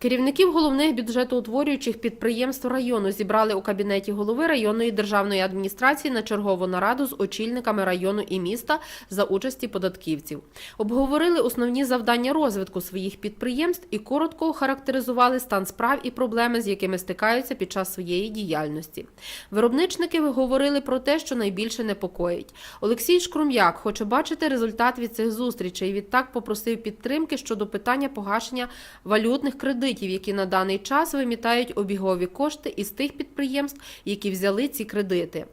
Керівників головних бюджетоутворюючих підприємств району зібрали у кабінеті голови районної державної адміністрації на чергову нараду з очільниками району і міста за участі податківців. Обговорили основні завдання розвитку своїх підприємств і коротко охарактеризували стан справ і проблеми, з якими стикаються під час своєї діяльності. Виробничники говорили про те, що найбільше непокоїть. Олексій Шкрум'як хоче бачити результат від цих зустрічей. Відтак попросив підтримки щодо питання погашення валютних кредитів, які на даний час вимітають обігові кошти із тих підприємств, які взяли ці кредити.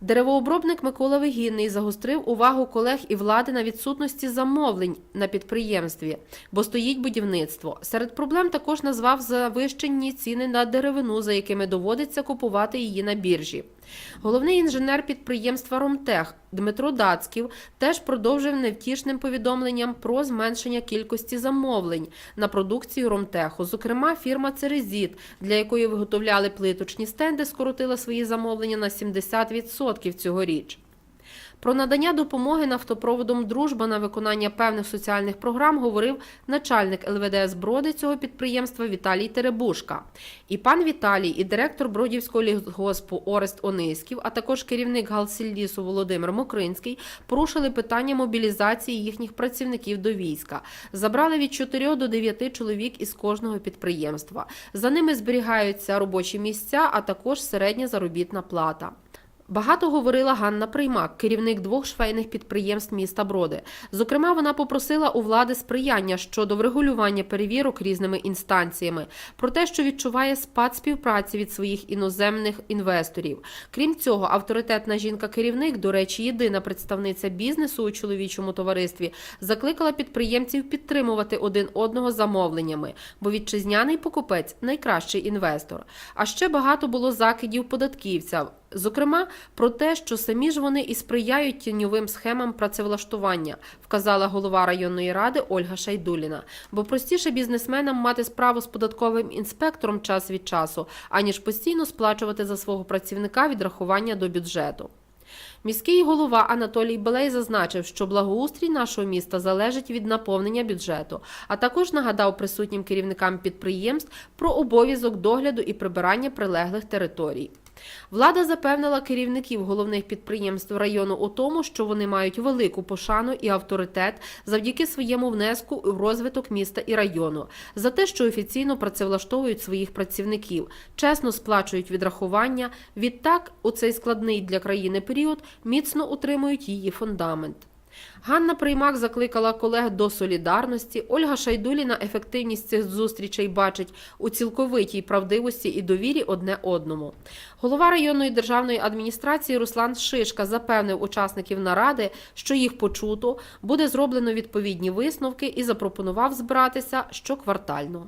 Деревообробник Микола Вигінний загострив увагу колег і влади на відсутності замовлень на підприємстві, бо стоїть будівництво. Серед проблем також назвав завищені ціни на деревину, за якими доводиться купувати її на біржі. Головний інженер підприємства Ромтех Дмитро Дацьків теж продовжив невтішним повідомленням про зменшення кількості замовлень на продукцію Ромтеху. Зокрема, фірма Церезіт, для якої виготовляли плиточні стенди, скоротила свої замовлення на 70% цьогоріч. Про надання допомоги нафтопроводом Дружба на виконання певних соціальних програм говорив начальник ЛВДС Броди цього підприємства Віталій Теребушка. І пан Віталій, і директор Бродівського лісгоспу Орест Ониськів, а також керівник Галсільлісу Володимир Мокринський порушили питання мобілізації їхніх працівників до війська. Забрали від 4 до 9 чоловік із кожного підприємства. За ними зберігаються робочі місця, а також середня заробітна плата. Багато говорила Ганна Приймак, керівник двох швейних підприємств міста Броди. Зокрема, вона попросила у влади сприяння щодо врегулювання перевірок різними інстанціями, про те, що відчуває спад співпраці від своїх іноземних інвесторів. Крім цього, авторитетна жінка-керівник, до речі, єдина представниця бізнесу у чоловічому товаристві, закликала підприємців підтримувати один одного замовленнями, бо вітчизняний покупець найкращий інвестор. А ще багато було закидів податківця. Зокрема, про те, що самі ж вони і сприяють тіньовим схемам працевлаштування, вказала голова районної ради Ольга Шайдуліна. Бо простіше бізнесменам мати справу з податковим інспектором час від часу, аніж постійно сплачувати за свого працівника відрахування до бюджету. Міський голова Анатолій Белей зазначив, що благоустрій нашого міста залежить від наповнення бюджету, а також нагадав присутнім керівникам підприємств про обов'язок догляду і прибирання прилеглих територій. Влада запевнила керівників головних підприємств району у тому, що вони мають велику пошану і авторитет завдяки своєму внеску в розвиток міста і району, за те, що офіційно працевлаштовують своїх працівників, чесно сплачують відрахування. Відтак, у цей складний для країни період міцно утримують її фундамент. Ганна Приймак закликала колег до солідарності. Ольга Шайдуліна ефективність цих зустрічей бачить у цілковитій правдивості і довірі одне одному. Голова районної державної адміністрації Руслан Шишка запевнив учасників наради, що їх почуто, буде зроблено відповідні висновки і запропонував збиратися щоквартально.